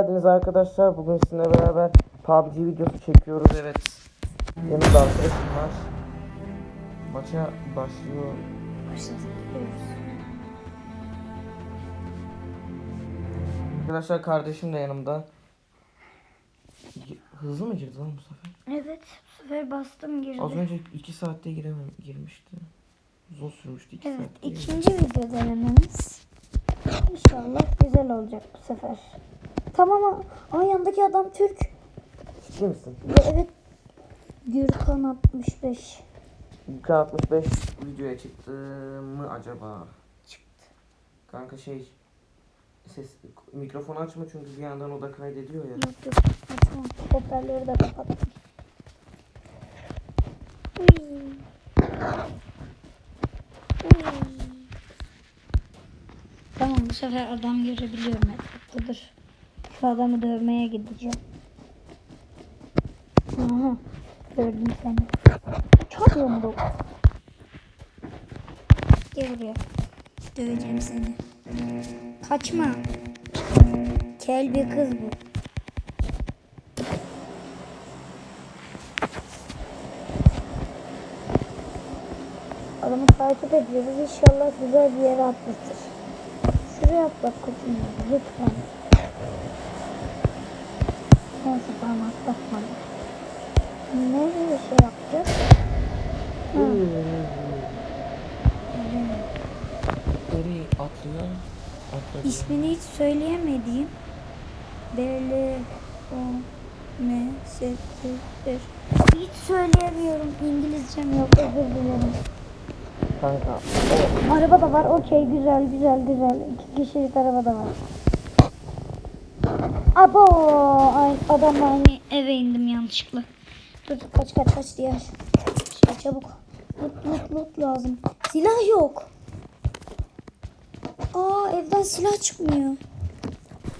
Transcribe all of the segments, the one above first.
geldiniz arkadaşlar. Bugün sizinle beraber PUBG videosu çekiyoruz. Evet. Yanımda arkadaşım var. Maça başlıyor. Arkadaşlar kardeşim de yanımda. Hızlı mı girdi lan bu sefer? Evet, bu sefer bastım girdi. Az önce 2 saatte giremem girmişti. Uzun sürmüştü 2 Evet, saatte. girdi. ikinci video denememiz. İnşallah güzel olacak bu sefer. Tamam, aa yanındaki adam Türk. Ciddi misin? Ve evet, Gürkan 65. K65 videoya çıktı mı acaba? Çıktı. Kanka şey ses mikrofonu açma çünkü bir yandan o da kaydediyor ya. Yok yok, açmam. Hoparlörü de kapattım. Uy. Uy. Tamam bu sefer adam görebiliyorum etrafta. Şu adamı dövmeye gideceğim. Aha. Gördüm seni. Çok yumruk. Gel buraya. Döveceğim seni. Kaçma. Kel bir kız bu. Adamı takip ediyoruz. İnşallah güzel bir yere atlatır. Şuraya atlat koçum. Lütfen. Neyse tamam atlatmadı. Nereye şey yapacağız? Hı. Nereye atlıyor? Atladı. İsmini hiç söyleyemediğim Bele O M S T Hiç söyleyemiyorum. İngilizcem yok. Özür dilerim. Kanka. Araba da var. Okey güzel güzel güzel. İki kişilik araba da var. Abo! Ay, adamla aynı eve indim yanlışlıkla. Dur kaç kaç kaç diğer. Şey çabuk. Loot loot loot lazım. Silah yok. Aa evden silah çıkmıyor.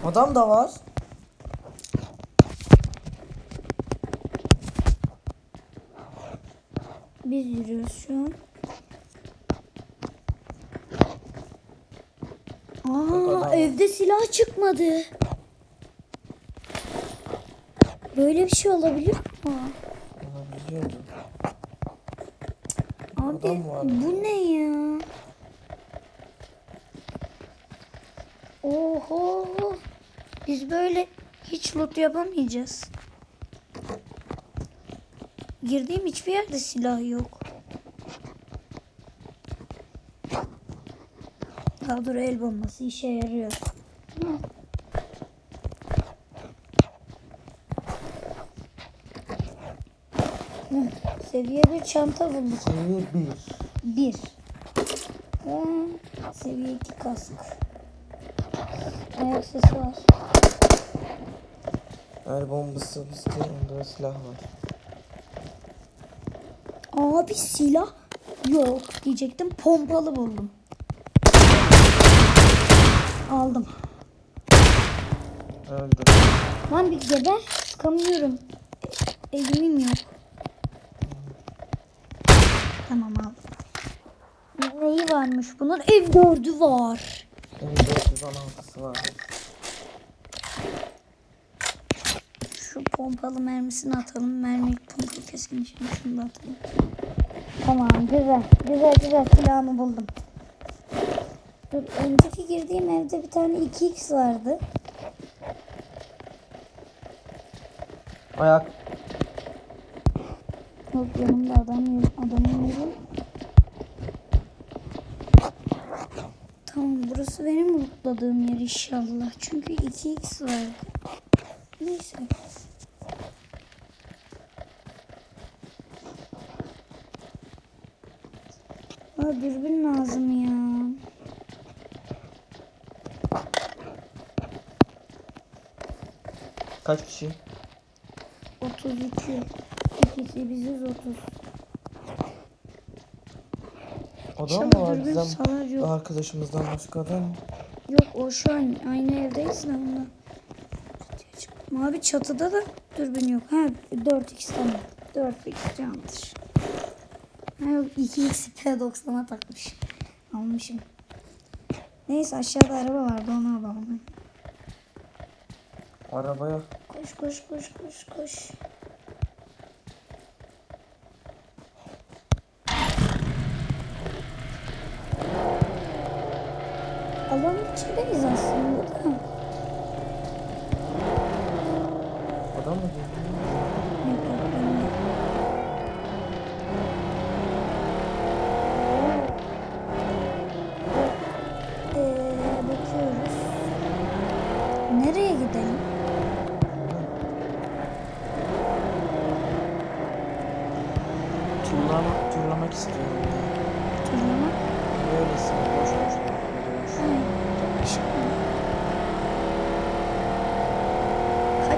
Adam da var. Biz yürüyoruz şu an. Aa, evde silah çıkmadı. Böyle bir şey olabilir mi? Olabiliyordu. Abi bu ne ya? Oho. Biz böyle hiç loot yapamayacağız. Girdiğim hiçbir yerde silah yok. Ya dur el bombası işe yarıyor. Seviye bir çanta bulduk. Seviye 1. Bir. Ve seviye iki kask. Ayak sesi var. El bombası bizde onda silah var. Abi silah yok diyecektim. Pompalı buldum. Aldım. Öldü. Lan bir geber. Sıkamıyorum. E- elimim yok. Tamam aldım. Neyi varmış bunun? Ev dördü var. Benim 416'sı var. Şu pompalı mermisini atalım. Mermi pompalı keskin şimdi şunu da atalım. Tamam güzel. Güzel güzel silahımı buldum. Dur, önceki girdiğim evde bir tane 2x vardı. Ayak. Yok yanımda adam yok. Adamın yeri. Tamam burası benim mutladığım yer inşallah. Çünkü 2x vardı. Neyse. Aa, dürbün lazım ya. Kaç kişi? 32. İkisi biziz 30. Adam mı var salar yok. Arkadaşımızdan başka adam? Yok o şu an aynı evdeyiz de onunla. Abi çatıda da dürbün yok. Ha 4x tamam. 4x candır. Ha yok 2x P90'a takmış. Almışım. Neyse aşağıda araba vardı onu alalım. Arabaya. Koş koş koş koş koş. acho que. É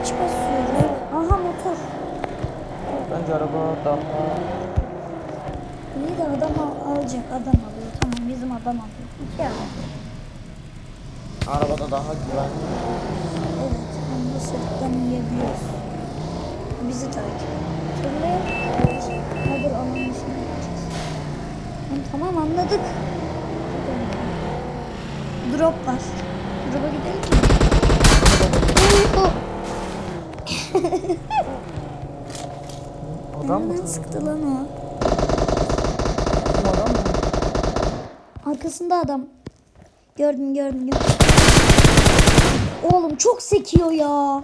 Kaç basıyor? Aha motor. Bence araba daha İyi de adam al- alacak. Adam alıyor. Tamam bizim adam alıyor. İki adam. arabada daha güvenli. Evet. Onu sırttan yiyebiliyoruz. Bizi takip ediyor. Hadi alanın içine gideceğiz. Tamam, Tamam anladık. Drop var. Drop'a gidelim mi? Adam mı? Sıktı lan o? Bizim adam mı? Arkasında adam. Gördüm gördüm gördüm. Oğlum çok sekiyor ya.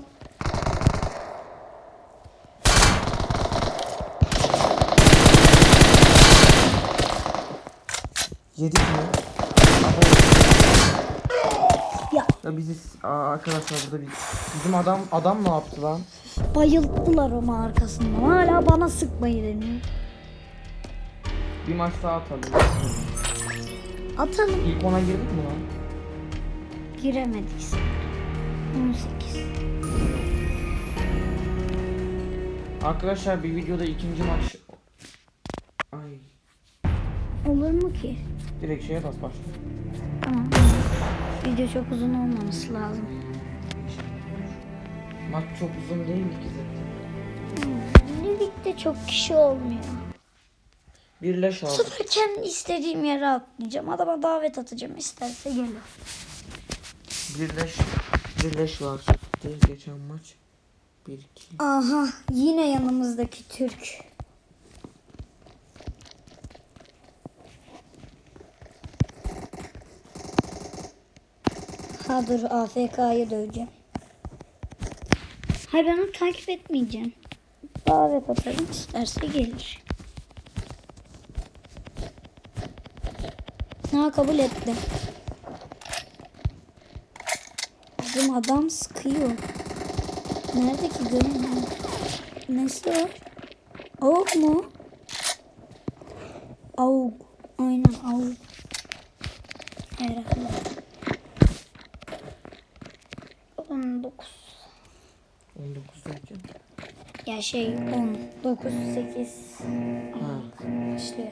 Yedik mi? Ya Ya bizi Aa, arkadaşlar burada bir bizim adam adam ne yaptı lan? Bayılttılar ama arkasından. Hala bana sıkmayı deniyor. Bir maç daha atalım. Atalım. İlk ona girdik mi lan? Giremedik. 18. Arkadaşlar bir videoda ikinci maç Ay Olur mu ki? direkt şeye bas başla. Tamam. Video çok uzun olmaması lazım. Maç çok uzun değil ki zaten. Ligde çok kişi olmuyor. Birleş aldık. sefer kendi istediğim yere atlayacağım. Adama davet atacağım. İsterse gelir. Birleş birleş var. Değil geçen maç. 1 2 Aha yine yanımızdaki Türk. Ha dur AFK'yı döveceğim. Hayır ben onu takip etmeyeceğim. Davet atarım isterse gelir. Ha kabul etti. Bizim adam sıkıyor. Nerede ki görünmüyor. Nesi var? Avuk mu? Avuk. Aynen avuk. Herhalde. Ya şey 10. 9, 8. Ha. İşliyor.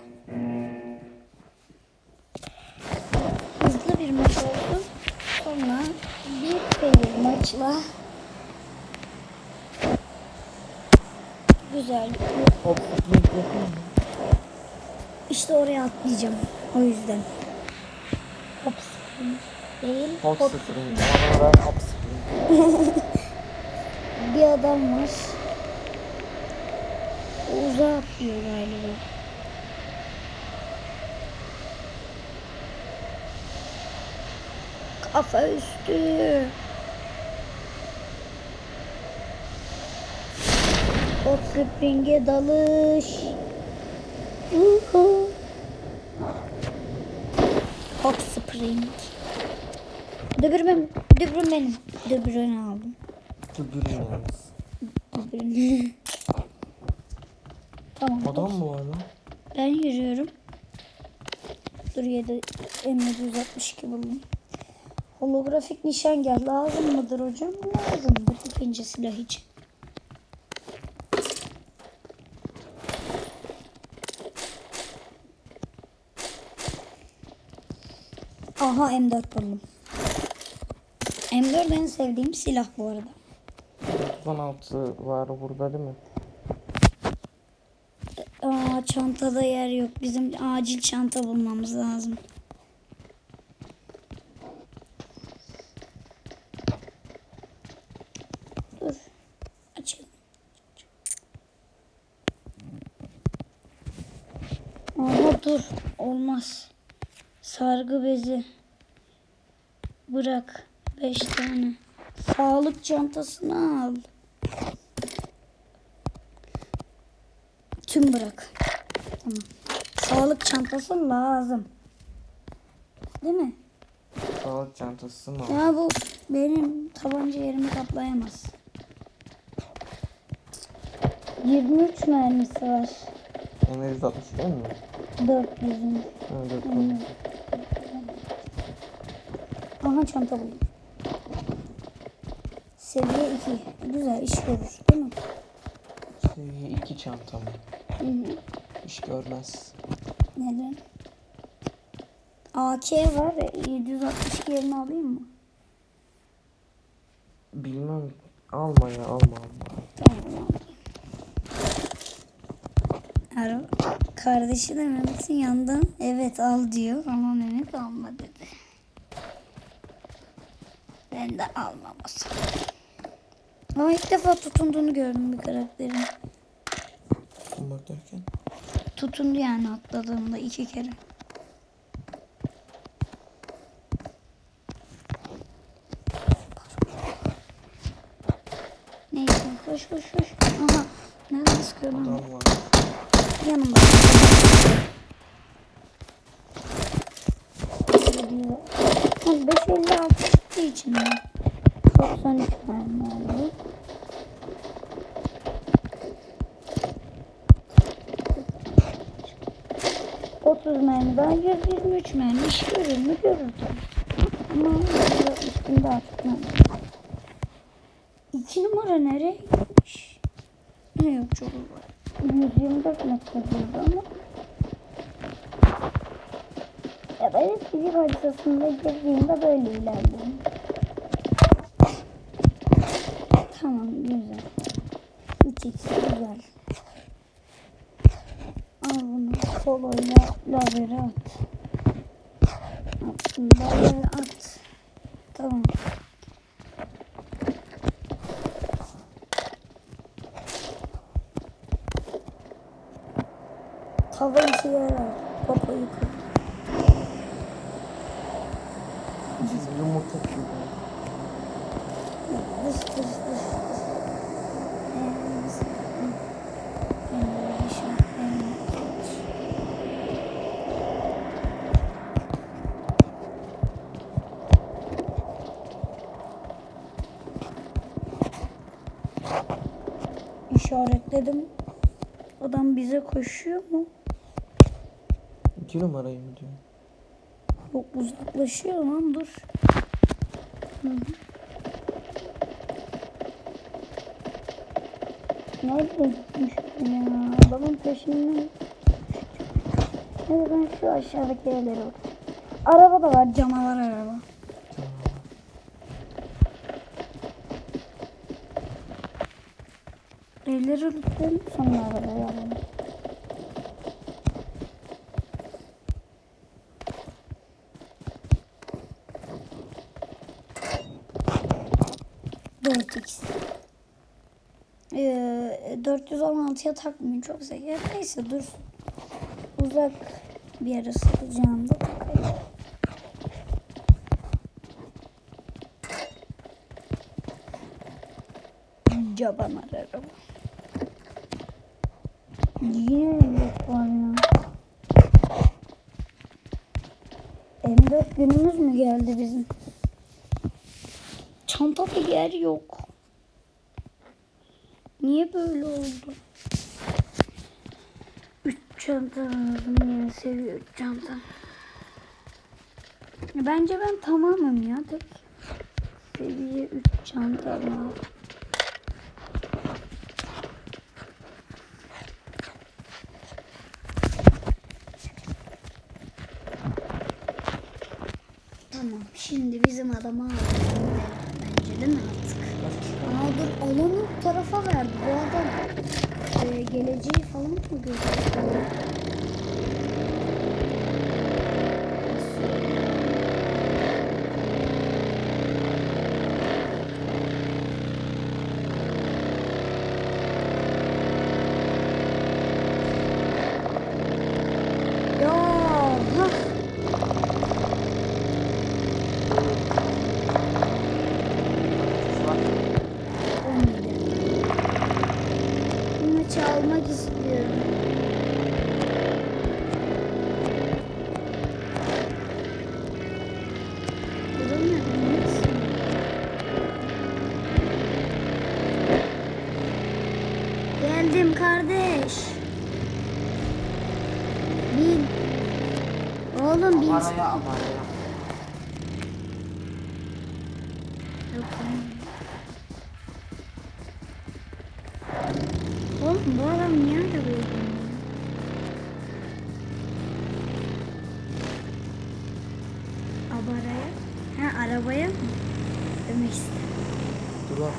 Hızlı bir maç oldu. Sonra bir fail maçla güzel. Hop? İşte oraya atlayacağım. O yüzden. Hop değil. Hop Hop. Bir adam var. Uzağa atlıyor galiba. Kafa üstü. Hop spring'e dalış. Uhu. Hop spring. Dübür benim. Dübür benim. Dübürünü aldım. Tamam. Adam mı var lan? Ben yürüyorum. Dur 7 M762 buldum. Holografik nişangah lazım mıdır hocam? Lazımdır ikinci silah için. Aha M4 buldum. M4 en sevdiğim silah bu arada. 96 var burada değil mi? Çantada yer yok. Bizim acil çanta bulmamız lazım. Dur. Açık. Ama dur. Olmaz. Sargı bezi. Bırak. Beş tane. Sağlık çantasını al. Tüm bırak. Tamam. Sağlık çantası lazım. Değil mi? Sağlık çantası mı? Ya bu benim tabanca yerimi kaplayamaz. 23 mermisi var. Emre 160 değil mi? 400'ün. Ha, dur, dur. Hmm. Aha çanta buldum. Seviye 2. Güzel iş görür değil mi? Seviye 2 çanta mı? Hı hı. İş görmez. Neden? AK var. 762 yerini alayım mı? Bilmem. Alma ya alma alma. Tamam. Ara kardeşi de Mehmet'in yanından evet al diyor ama Mehmet alma dedi. Ben de almam o zaman. Ama ilk defa tutunduğunu gördüm bir karakterin. Tutmak derken? Tutundu yani atladığımda iki kere. Neyse koş koş koş. Aha nereden sıkıyor lan? Adam var. Yanımda. Ha, 556 çıktı içinden. 93 mermi daha 123 mermi iş görür mü görür tabii. Ama üstünde mermi. İki numara nereye gitmiş? Ne yok çok uzak. 124 metre burada ama. Ya ben eski bir haritasında girdiğimde böyle ilerliyorum. Tamam güzel. 3x güzel. Al bunu soloyla lavere at. Lavere at. Tamam. Tava işe yarar. Yukarı. Siz yumurta gibi. İşaretledim. Adam bize koşuyor mu? 2 numarayı mı diyor? Yok uzaklaşıyor lan dur. Hı hı. Nerede gitmiş ya? Adamın peşinden. Hadi ben şu aşağıdaki evlere bakayım. Araba da var canavar araba. Evleri unuttum sonra arabaya alalım. Dört x. Ee, 416'ya takmayın çok zeki. Neyse dur. Uzak bir yere sıkacağım da takayım. Caban ararım. Yine yok var ya. M4 günümüz mü geldi bizim? Çantada yer yok. Niye böyle oldu? Üç çanta lazım yeni seviye üç çanta. Bence ben tamamım ya tek. Seviye 3 çanta lazım. Tamam şimdi bizim adamı alalım bence değil mi artık? Aa dur alanı bu tarafa verdi bu adam. e, geleceği falan mı görüyor? Ya Geldim kardeş. Bin. Oğlum bin. Araya ama araya. Yok, Oğlum bu adam niye arabaya binmiyor? Abaraya? Ha arabaya mı? Demek istedim. Dur lan.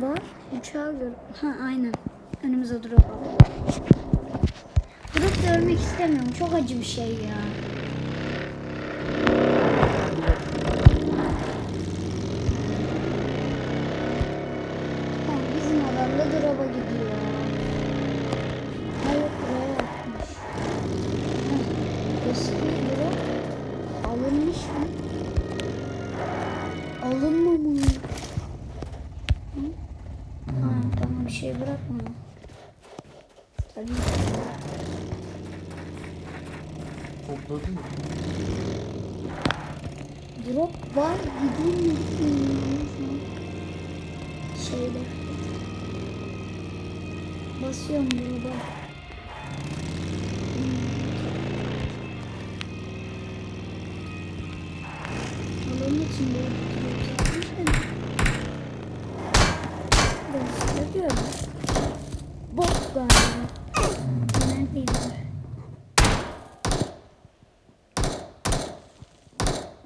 Var. Uçağı gör. Ha aynen. Önümüze alalım. Drop görmek istemiyorum. Çok acı bir şey ya. Bir şey bırakma. Tabii. Topladın mı? Drop var gideyim mi? Şeyde. Basıyorum drop'a. Alanın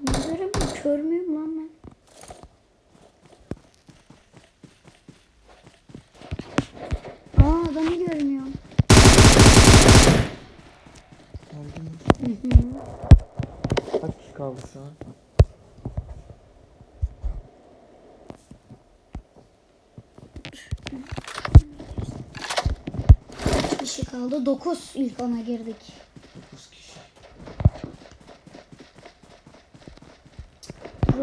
Göremiyorum? Kör müyüm lan ben? Aa adamı görmüyorum. Aldın mı? Hı hı. Kaç kişi kaldı şu an? Kişi kaldı? 9 ilk ona girdik. 9 kişi.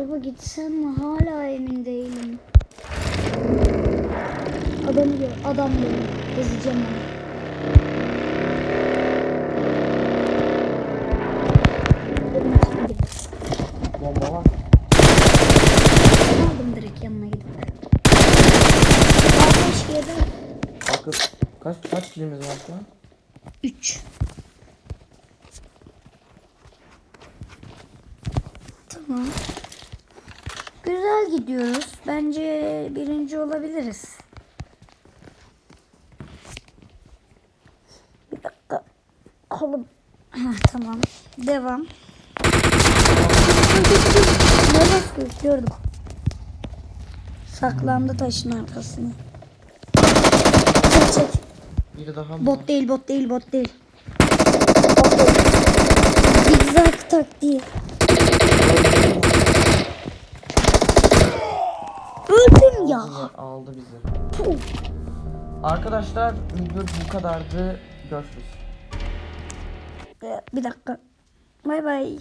Gruba gitsem mi? Hala emin değilim. Adamı gör. Adam gör. Ezeceğim onu. Bomba var. Aldım direkt yanına gidip. Arkadaş geldi. Bakın kaç kaç kilimiz var şu an? 3. Tamam. Güzel gidiyoruz. Bence birinci olabiliriz. Bir dakika. Kolum. Ha, tamam. Devam. Sıkıyor? Gördüm. Saklandı taşın arkasına. Çek çek. Biri daha mı Bot değil, bot değil, bot değil. Bot değil. Zigzag taktiği. Öldüm ya. Aldı, bizi. Puh. Arkadaşlar video bu kadardı. Görüşürüz. Ee, Bir dakika. Bay bay.